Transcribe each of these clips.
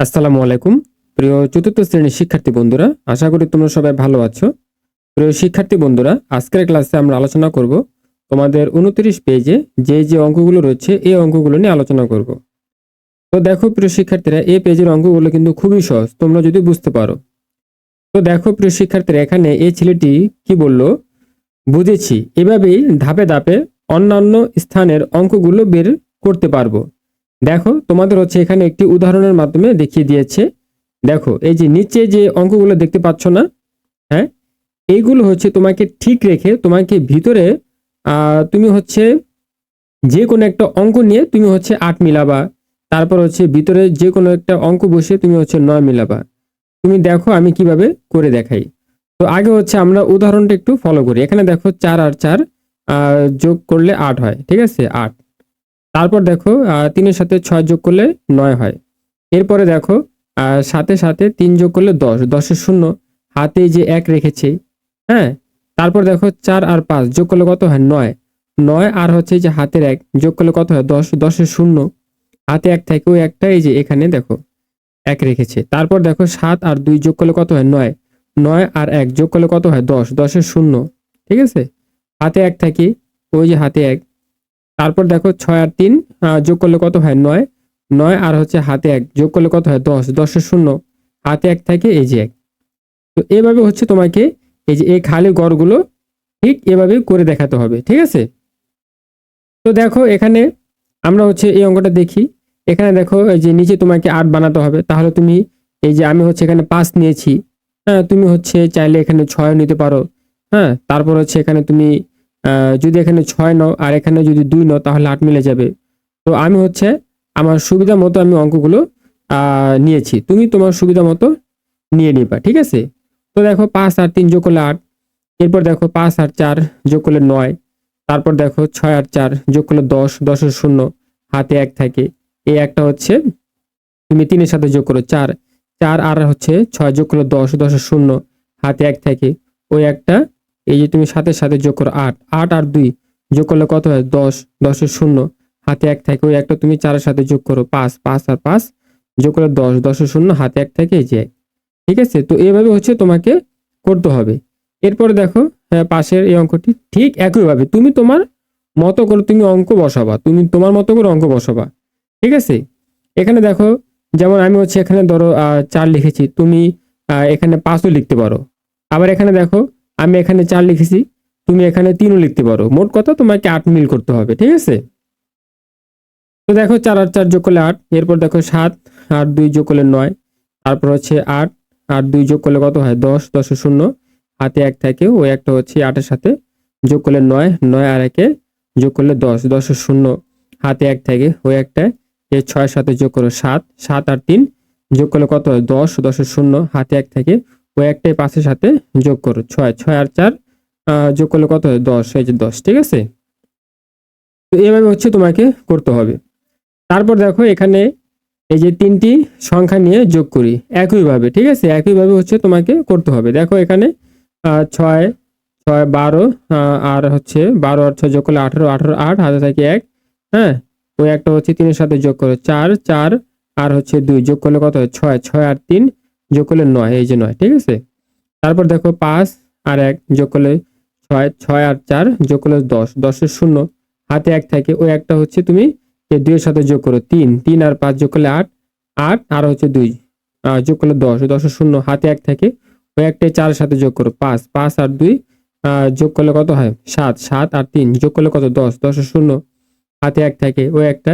আসসালামু আলাইকুম। প্রিয় চতুর্থ শ্রেণির শিক্ষার্থী বন্ধুরা, আশা করি তোমরা সবাই ভালো আছো। প্রিয় শিক্ষার্থী বন্ধুরা, আজকের ক্লাসে আমরা আলোচনা করব তোমাদের উনত্রিশ পেজে যে যে অঙ্কগুলো রয়েছে, এই অঙ্কগুলো নিয়ে আলোচনা করব। তো দেখো প্রিয় শিক্ষার্থীরা, এই পেজের অঙ্কগুলো কিন্তু খুবই সহজ, তোমরা যদি বুঝতে পারো। তো দেখো প্রিয় শিক্ষার্থীরা, এখানে এই ছেলেটি কি বলল? বুঝেছি, এভাবেই ধাপে ধাপে অন্যান্য স্থানের অঙ্কগুলো বের করতে পারব। দেখো, তোমাদের হচ্ছে এখানে একটি উদাহরণের মাধ্যমে দেখিয়ে দিয়েছে। দেখো, এই যে নিচে যে অঙ্কগুলো দেখতে পাচ্ছ না হ্যাঁ এইগুলো হচ্ছে তোমাকে ঠিক রেখে তোমাকে ভিতরে তুমি হচ্ছে যে কোনো একটা অঙ্ক নিয়ে তুমি হচ্ছে আট মিলাবা। তারপর হচ্ছে ভিতরে যে কোনো একটা অঙ্ক বসে তুমি হচ্ছে নয় মিলাবা। তুমি দেখো আমি কীভাবে করে দেখাই। তো আগে হচ্ছে আমরা উদাহরণটা একটু ফলো করি। এখানে দেখো চার আর চার যোগ করলে আট হয়, ঠিক আছে? আট। তারপর দেখো তিনের সাথে ছয় যোগ করলে নয় হয়। এরপরে দেখো সাথে সাথে তিন যোগ করলে দশ দশের শূন্য। হাতে যে এক রেখেছে হ্যাঁ? তারপর দেখো, চার আর পাঁচ যোগ করলে কত হয়? নয়। নয় আর হচ্ছে যে হাতের এক, যোগ করলে কত হয়? দশ দশের শূন্য। হাতে এক থাকে, ওই একটা এই যে এখানে দেখো, এক রেখেছে। তারপর দেখো, সাত আর দুই যোগ করলে কত হয়? নয়। নয় আর এক যোগ করলে কত হয়? দশ দশের শূন্য। ঠিক আছে? হাতে এক থাকে, ওই যে হাতে এক। তারপর দেখো ছয় আর তিন যোগ করলে কত হয়? নয়। নয় আর হচ্ছে হাতে এক। যোগ করলে কত হয়? দশ। দশের শূন্য। হাতে এক থাকে, এই যে এক। তো এভাবে হচ্ছে তোমাকে এই যে এই খালি গড়গুলো ঠিক এভাবে করে দেখাতে হবে, ঠিক আছে? তো দেখো এখানে আমরা হচ্ছে এই অঙ্কটা দেখি। এখানে দেখো এই যে নিচে তোমাকে আট বানাতে হবে। তাহলে তুমি এই যে আমি হচ্ছে এখানে পাঁচ নিয়েছি। হ্যাঁ তুমি হচ্ছে চাইলে এখানে ছয় নিতে পারো। হ্যাঁ তারপর হচ্ছে এখানে তুমি যদি এখানে ছয় নাও আর এখানে যদি দুই নাও তাহলে আট মিলে যাবে। তো আমি হচ্ছে আমার সুবিধা মতো আমি অঙ্কগুলো নিয়েছি। তুমি তোমার সুবিধা মতো নিয়ে নিবা, ঠিক আছে? তো দেখো পাঁচ আর তিন যোগ করলে আট, এরপর দেখো পাঁচ আর চার যোগ করলে নয়, তারপর দেখো ছয় আর চার যোগ করলে দশ দশের শূন্য, হাতে এক থাকে। এই একটা হচ্ছে তুমি তিনের সাথে যোগ করো চার চার আর হচ্ছে ছয় যোগ করলে দশ দশের শূন্য, হাতে এক থাকে। ওই একটা এই যে তুমি সাথে সাথে যোগ করো আট আট আর দুই যোগ করলে কত হয়? দশ দশের শূন্য। হাতে এক থাকে ওই একটা তুমি চারের সাথে যোগ করো পাঁচ পাঁচ আর পাঁচ যোগ করলে দশ দশের শূন্য হাতে এক থাকে এই যে। ঠিক আছে? তো এইভাবে হচ্ছে তোমাকে করতে হবে। এরপরে দেখো হ্যাঁ, পাশের এই অঙ্কটি ঠিক একইভাবে। তুমি তোমার মতো করে তুমি অঙ্ক বসাবা। তুমি তোমার মতো করে অঙ্ক বসাবা। ঠিক আছে? এখানে দেখো যেমন আমি হচ্ছে এখানে ধরো চার লিখেছি। তুমি এখানে পাঁচও লিখতে পারো। আবার এখানে দেখো আমি এখানে চার লিখেছি, তুমি এখানে তিনও লিখতে পারো। মোট কথা তোমাকে আট মিল করতে হবে, ঠিক আছে? তো দেখো চার আর চার যোগ করলে আট, এরপর দেখো সাত, আট দুই যোগ করলে নয়, তারপর হচ্ছে আট আর দুই যোগ করলে কত হয়? দশ দশের শূন্য, হাতে এক থাকে ওই একটা হচ্ছে আটের সাথে যোগ করলে নয় নয় আর একে যোগ করলে দশ দশের শূন্য, হাতে এক থাকে ওই একটা এই ছয়ের সাথে যোগ করো সাত সাত আর তিন, যোগ করলে কত হয়? দশ দশের শূন্য, হাতে এক থাকে ওই একটাই পাশের সাথে যোগ করো, ছয় ছয় আর চার যোগ করলে কত হয়? দশ, এই যে দশ, ঠিক আছে? তো এইভাবে হচ্ছে তোমাকে করতে হবে। তারপর দেখো এখানে এই যে তিনটি সংখ্যা নিয়ে যোগ করি, একইভাবে, ঠিক আছে? একইভাবে হচ্ছে তোমাকে করতে হবে। দেখো এখানে ছয় ছয় বারো আর হচ্ছে বারো আর ছয় যোগ করলে আঠারো আঠারো আট, হাতে থাকে এক হ্যাঁ? ওই একটা হচ্ছে তিনের সাথে যোগ করো, চার চার আর হচ্ছে দুই, যোগ করলে কত হয়? ছয় ছয় আর তিন যোগ করলে নয়, এই যে নয়, ঠিক আছে? তারপর দেখো পাঁচ আর এক যোগ করলে ছয় ছয় আর চার যোগ করলে দশ দশের শূন্য, হাতে এক থাকে, ওই একটা হচ্ছে তুমি দুইয়ের সাথে যোগ করো, তিন তিন আর পাঁচ যোগ করলে আট আট আর হচ্ছে দুই যোগ করলে দশ দশের শূন্য, হাতে এক থাকে, ওই একটাই চারের সাথে যোগ করো, পাঁচ পাঁচ আর দুই যোগ করলে কত হয়? সাত সাত আর তিন, যোগ করলে কত? দশ দশের শূন্য, হাতে এক থাকে, ওই একটা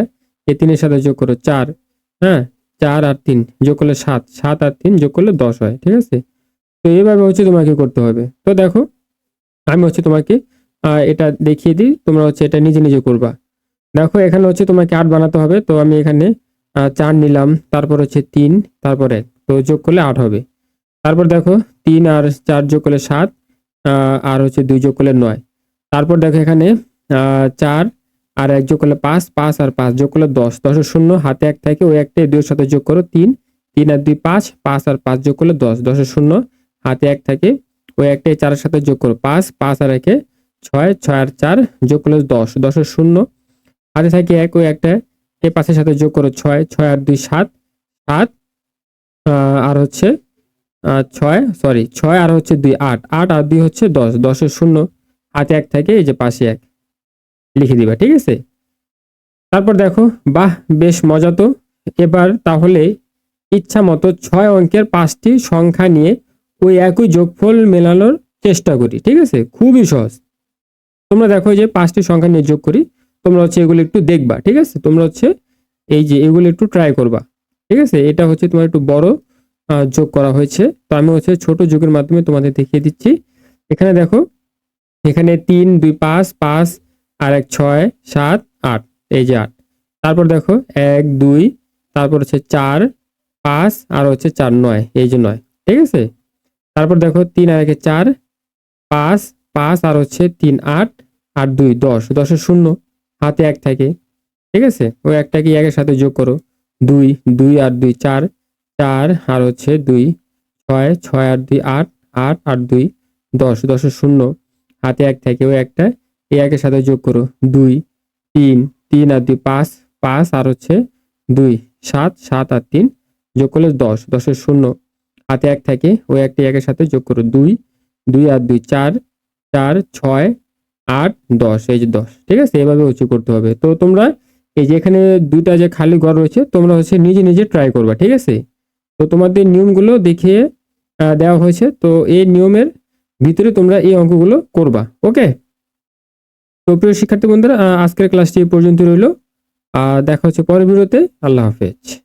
এই তিনের সাথে যোগ করো, চার হ্যাঁ? চার আর তিন যোগ করলে সাত সাত আর তিন যোগ করলে দশ হয়, ঠিক আছে? তো এইভাবে হচ্ছে তোমাকে করতে হবে। তো দেখো, আমি হচ্ছে তোমাকে এটা দেখিয়ে দিই, তোমরা হচ্ছে এটা নিজে নিজে করবা। দেখো, এখানে হচ্ছে তোমাকে আট বানাতে হবে, তো আমি এখানে চার নিলাম, তারপর হচ্ছে তিন, তারপর এক, তো যোগ করলে আট হবে। তারপর দেখো, তিন আর চার যোগ করলে সাত আর হচ্ছে দুই যোগ করলে নয়। তারপর দেখো এখানে চার আর এক যোগ করলে পাঁচ পাঁচ আর পাঁচ যোগ করলে দশ। দশের শূন্য, হাতে এক থাকে, ওই একটা দুইয়ের সাথে যোগ করো, তিন। তিন আর দুই, পাঁচ পাঁচ আর পাঁচ যোগ করলে দশ। দশের শূন্য, হাতে এক থাকে, ওই একটাই চারের সাথে যোগ করো, পাঁচ পাঁচ আর একে ছয় ছয় আর চার যোগ করলে দশ। দশের শূন্য, হাতে থাকে এক, ওই একটা, এ পাঁচের সাথে যোগ করো, ছয় ছয় আর দুই, সাত। সাত আর হচ্ছে ছয় সরি ছয় আর হচ্ছে দুই, আট। আট আর দুই হচ্ছে দশ। দশের শূন্য, হাতে এক থাকে, এই যে পাশে এক। লিখে দিবা, ঠিক আছে? তারপর দেখো, বাহ, বেশ মজা তো। এবার তাহলে ইচ্ছা মতো ছয় অঙ্কের পাঁচটি সংখ্যা নিয়ে ওই একই যোগফল মেলানোর চেষ্টা করি, ঠিক আছে? খুবই সহজ। তোমরা দেখো যে পাঁচটি সংখ্যা নিয়ে যোগ করি, তোমরা হচ্ছে এগুলো একটু দেখবা, ঠিক আছে? তোমরা হচ্ছে এই যে এগুলো একটু ট্রাই করবা, ঠিক আছে? এটা হচ্ছে তোমার একটু বড় যোগ করা হয়েছে। তো আমি হচ্ছে ছোট যোগের মাধ্যমে তোমাদের দেখিয়ে দিচ্ছি। এখানে দেখো, এখানে তিন, দুই, পাঁচ পাঁচ আর এক ছয় সাত আট, এই যে আট। তারপর দেখো, এক, দুই, তারপর হচ্ছে চার, পাঁচ, আর হচ্ছে চার, নয়, এই যে নয়, ঠিক আছে? তারপর দেখো, তিন আর একে চার, পাঁচ পাঁচ, আর হচ্ছে তিন, আট, আর দুই, দশ, দশের শূন্য, হাতে এক থাকে, ঠিক আছে? ওই একটাকে একের সাথে যোগ করো, দুই দুই, আর দুই, চার চার, আর হচ্ছে দুই, ছয় ছয়, আর দুই, আট আট, আর দুই, দশ, দশের শূন্য, হাতে এক থাকে ওই একটা এই একের সাথে যোগ করো দুই, তিন তিন আর দুই, পাঁচ পাঁচ আর হচ্ছে দুই, সাত সাত আর তিন যোগ করলে দশ দশের শূন্য। হাতে এক থাকে, ওই একটা একের সাথে যোগ করো দুই দুই আর দুই, চার চার, ছয়, আট, দশ, এই যে দশ, ঠিক আছে? এভাবে উঁচু করতে হবে। তো তোমরা এই যে এখানে দুইটা যে খালি ঘর রয়েছে, তোমরা হচ্ছে নিজে নিজে ট্রাই করবা, ঠিক আছে? তো তোমাদের নিয়মগুলো দেখিয়ে দেওয়া হয়েছে। তো এই নিয়মের ভিতরে তোমরা এই অঙ্কগুলো করবা ওকে তো প্রিয় শিক্ষার্থী বন্ধুরা আজকের ক্লাসটি পর্যন্ত রইল। দেখা হচ্ছে পরের ভিডিওতে। আল্লাহ হাফেজ।